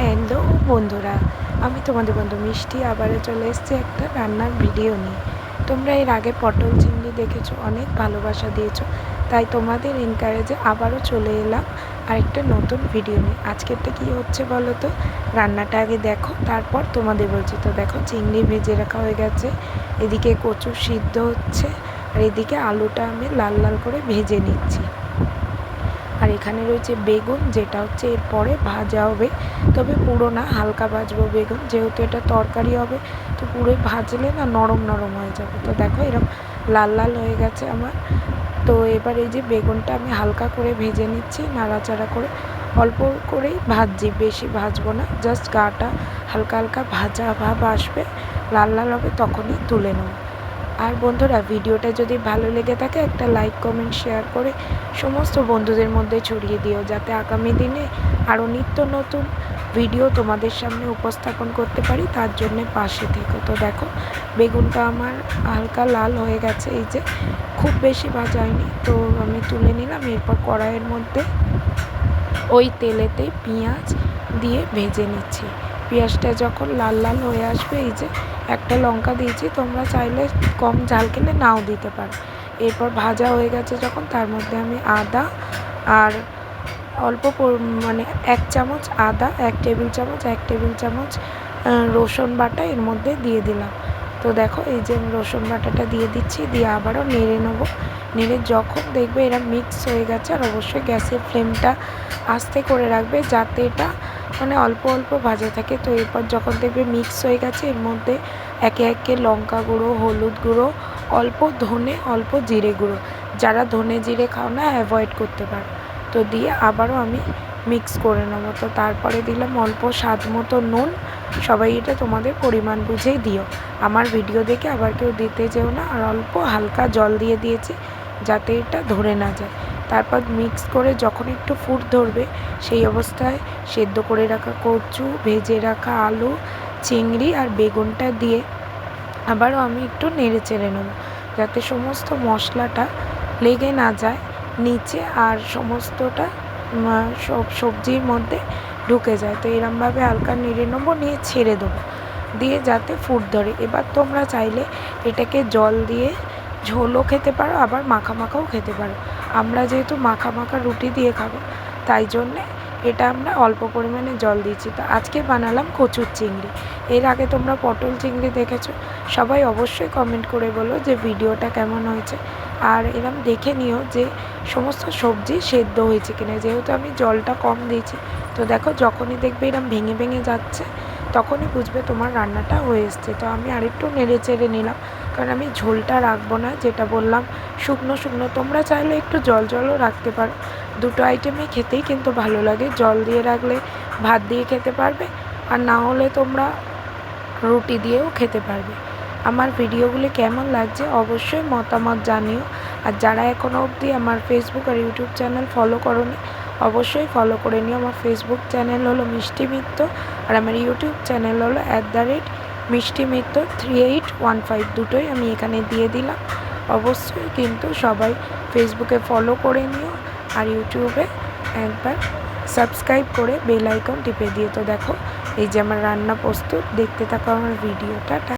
Hello বন্ধুরা। আমি তোমাদের বন্ধু মিষ্টি, আবারও চলে এসেছি একটা রান্নার ভিডিও নিয়ে। তোমরা এর আগে পটল চিংড়ি দেখেছ, অনেক ভালোবাসা দিয়েছ। তাই তোমাদের এনকারেজে আবারও চলে এলাম আরেকটা নতুন ভিডিও নিয়ে। আজকেরটা কী হচ্ছে বলো তো? রান্নাটা আগে দেখো, তারপর তোমাদের বলছি। তো দেখো, চিংড়ি ভেজে রাখা হয়ে গেছে। এদিকে কচু সিদ্ধ হচ্ছে, আর এদিকে আলুটা আমি লাল লাল করে ভেজে নিচ্ছি। এখানে রয়েছে বেগুন, যেটা হচ্ছে এরপরে ভাজা হবে। তবে পুরো না, হালকা ভাজবো বেগুন, যেহেতু এটা তরকারি হবে, তো পুরো ভাজলে না নরম নরম হয়ে যাবে। তো দেখো এরকম লাল লাল হয়ে গেছে আমার। তো এবার এই যে বেগুনটা আমি হালকা করে ভেজে নিচ্ছি, নাড়াচাড়া করে। অল্প করেই ভাজছি, বেশি ভাজবো না, জাস্ট গাটা হালকা হালকা ভাজা ভাব আসবে, লাল লাল হবে তখনই তুলে নেব। আর বন্ধুরা, ভিডিওটা যদি ভালো লেগে থাকে, একটা লাইক কমেন্ট শেয়ার করে সমস্ত বন্ধুদের মধ্যে ছড়িয়ে দিও, যাতে আগামী দিনে আরও নিত্য নতুন ভিডিও তোমাদের সামনে উপস্থাপন করতে পারি, তার জন্যে পাশে থেকো। তো দেখো, বেগুনটা আমার হালকা লাল হয়ে গেছে, এই যে খুব বেশি ভাজা হয়নি, তো আমি তুলে নিলাম, এরপর কড়াইয়ের মধ্যে ওই তেলেতে পেঁয়াজ দিয়ে ভেজে নিচ্ছি। পেঁয়াজটা যখন লাল লাল হয়ে আসবে, এই যে একটা লঙ্কা দিয়েছি, তোমরা চাইলে কম ঝাল কিনে নাও দিতে পারো। এরপর ভাজা হয়ে গেছে যখন, তার মধ্যে আমি আদা আর অল্প মানে এক চামচ আদা, এক টেবিল চামচ, এক টেবিল চামচ রসুন বাটা এর মধ্যে দিয়ে দিলাম। তো দেখো, এই যে রসুন বাটাটা দিয়ে দিচ্ছি, দিয়ে আবারও নেড়ে নেব। নেড়ে যখন দেখবে এরা মিক্স হয়ে গেছে, আর অবশ্যই গ্যাসের ফ্লেমটা আস্তে করে রাখবে, যাতে এটা মানে অল্প অল্প ভাজা থাকে। তো এরপর যখন দেখবে মিক্স হয়ে গেছে, এর মধ্যে একে একে লঙ্কা গুঁড়ো, হলুদ গুঁড়ো, অল্প ধনে, অল্প জিরে গুঁড়ো। যারা ধনে জিরে খাও না অ্যাভয়েড করতে পারো। তো দিয়ে আবারও আমি মিক্স করে নেব। তো তারপরে দিলাম অল্প স্বাদ মতো নুন। সবাই এটা তোমাদের পরিমাণ বুঝেই দিও। আমার ভিডিও দেখে আবার কেউ দিতে যেও না। আর অল্প হালকা জল দিয়ে দিয়েছি, যাতে এটা ধরে না যায়। তারপর মিক্স করে যখন একটু ফুট ধরবে, সেই অবস্থায় সেদ্ধ করে রাখা কচু, ভেজে রাখা আলু, চিংড়ি আর বেগুনটা দিয়ে আবারও আমি একটু নেড়ে চেড়ে নেব, যাতে সমস্ত মশলাটা লেগে না যায়, নিচে আর সমস্তটা সব সবজির মধ্যে ঢুকে যায়। তো এরমভাবে হালকা নেড়ে নেব, নিয়ে ছেড়ে দেবো, দিয়ে যাতে ফুট ধরে। এবার তোমরা চাইলে এটাকে জল দিয়ে ঝোলও খেতে পারো, আবার মাখা মাখাও খেতে পারো। আমরা যেহেতু মাখা মাখা রুটি দিয়ে খাব, তাই জন্যে এটা আমরা অল্প পরিমাণে জল দিচ্ছি তো আজকে বানালাম কচুর চিংড়ি। এর আগে তোমরা পটল চিংড়ি দেখেছ? সবাই অবশ্যই কমেন্ট করে বলো যে ভিডিওটা কেমন হয়েছে। আর এরম দেখে নিও যে সমস্ত সবজি সেদ্ধ হয়েছে কিনা। যেহেতু আমি জলটা কম দিয়েছি, তো দেখো যখনই দেখবে এরম ভেঙে ভেঙে যাচ্ছে, তখনই বুঝবে তোমার রান্নাটা হয়ে এসছে। তো আমি আরেকটু নেড়ে চেড়ে নিলাম। কারণ আমি ঝোলটা রাখব না, যেটা বললাম, শুকনো শুকনো। তোমরা চাইলে একটু জল জলও রাখতে পারো। দুটো আইটেমই খেতেই কিন্তু ভালো লাগে। জল দিয়ে রাখলে ভাত দিয়ে খেতে পারবে, আর না হলে তোমরা রুটি দিয়েও খেতে পারবে। আমার ভিডিওগুলি কেমন লাগছে অবশ্যই মতামত জানিও। আর যারা এখনও অবধি আমার ফেসবুক আর ইউটিউব চ্যানেল ফলো করনি, অবশ্যই ফলো করে নিও। আমার ফেসবুক চ্যানেল হলো মিষ্টি মিত্র আর আমার ইউটিউব চ্যানেল হলো at the rate Mishti Mitra three eight one five দুটোই আমি এখানে দিয়ে দিলাম। অবশ্যই কিন্তু সবাই ফেসবুকে ফলো করে নিও আর ইউটিউবে একবার সাবস্ক্রাইব করে বেল আইকন টিপে দিয়ে তো দেখো, এই যে আমার রান্না প্রস্তুত, দেখতে থাকো আমার ভিডিওটা